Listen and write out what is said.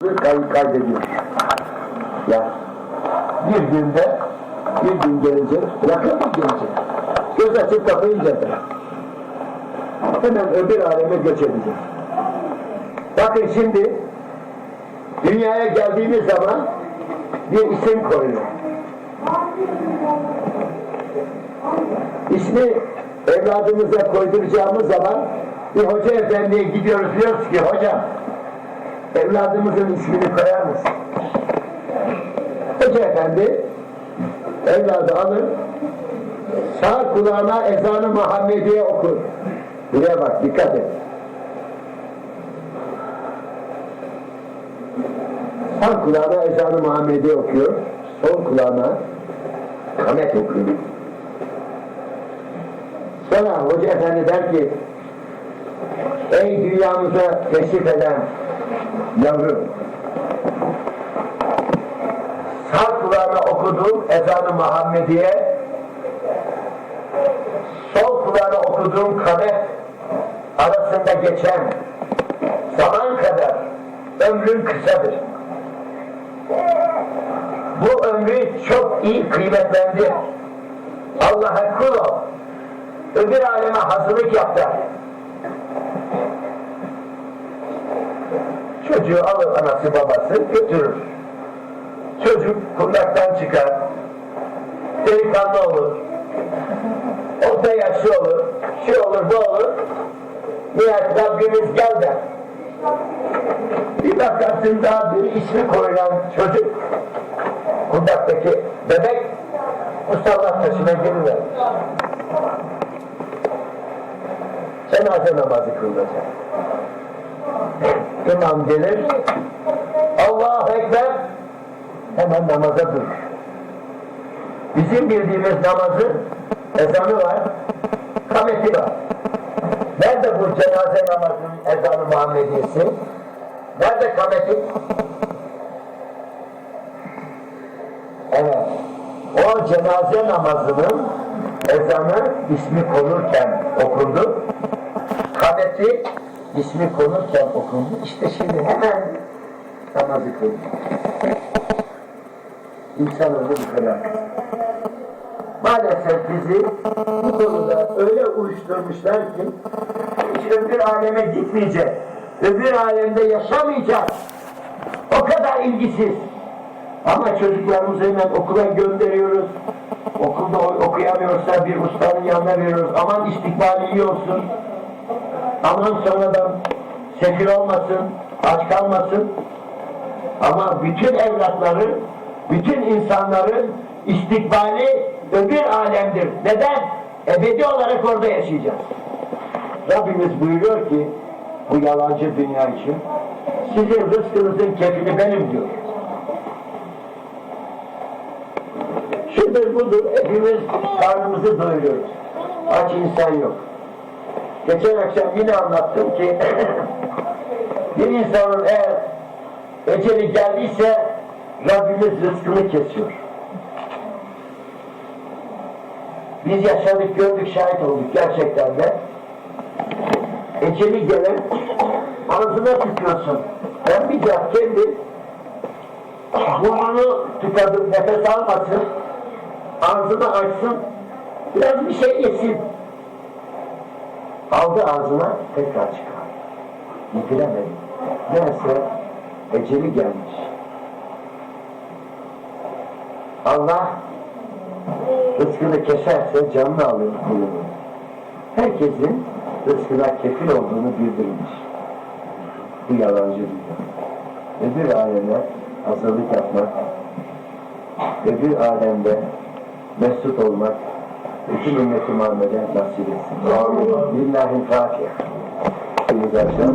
kay kaydediyor. Ya bir günde bir gün gelecek, yakın gelecek. Göz açıp kapayınca da hemen öbür aleme göç. Bakın şimdi dünyaya geldiğimiz zaman bir isim koyuyor. İsmi evladımıza koyduracağımız zaman bir hoca efendiye gidiyoruz diyoruz ki hocam evladımızın ismini koyar mısın? Hoca efendi evladı alır sağ kulağına ezanı Muhammediye okur. Buraya bak dikkat et. Sağ kulağına ezanı Muhammediye okuyor. Sol kulağına kamet okuyor. Sonra hoca efendi der ki Ey dünyamıza teşrif eden yavrum sağ kulağına okuduğum ezanı Muhammediye sol kulağına okuduğum kamet arasında geçen zaman kadar ömrün kısadır. Bu ömrü çok iyi kıymetlendir. Allah'a kul ol. Öbür aleme hazırlık yap der. Çocuğu alır anası babası götürür. Çocuk kundaktan çıkar. Delikanlı olur. Orta yaşlı olur. Şu olur bu olur. Nihayet Rabbimiz gel der. Bir bakarsın daha bir ismi koyulan çocuk kundaktaki bebek musallat taşına giriver. Cenaze namazı kılınacak. İmam gelir, Allahu Ekber, hemen namaza durur. Bizim bildiğimiz namazın ezanı var, kameti var. Nerede bu cenaze namazının ezanı Muhammediyesi? Nerede kameti? Evet. O cenaze namazının ezanı ismi konurken okundu. Kameti ismi konurken okundu. İşte şimdi hemen namazı kıldı. İnsan ömrü bu kadar. Maalesef bizi bu konuda öyle uyuşturmuşlar ki hiç öbür aleme gitmeyecek. Öbür alemde yaşamayacak. O kadar ilgisiz. Ama çocuklarımızı hemen okula gönderiyoruz. Okulda okuyamıyorsa bir ustanın yanına veriyoruz. Aman istikbali iyi olsun. Aman sonradan sefil olmasın, aç kalmasın. Ama bütün evlatları, bütün insanların istikbali öbür alemdir. Neden? Ebedi olarak orada yaşayacağız. Rabbimiz buyuruyor ki bu yalancı dünya için sizin rızkınızın kefili benim diyor. Şudur budur hepimiz karnımızı doyuruyoruz. Aç insan yok. Geçen akşam yine anlattım ki bir insanın eğer eceli geldiyse Rabbimiz rızkını kesiyor. Biz yaşadık, gördük, şahit olduk gerçekten de. Eceli gelen ağzına tıkıyorsun. Ben bizzat kendi burnunu tıkadım, nefes almasın, ağzını açsın, biraz bir şey yesin. Aldı ağzına, tekrar çıkar. Yediremedi. Neyse, eceli gelmiş. Allah rızkını keserse canını alıyor kulunu. Herkesin rızkına kefil olduğunu bildirmiş. Bu yalancı dünya. Öbür aleme hazırlık yapmak, öbür alemde mesut olmak, bütün ümmeti Muhammed'e nasip etsin. Lillahi Fatiha. İyi akşam.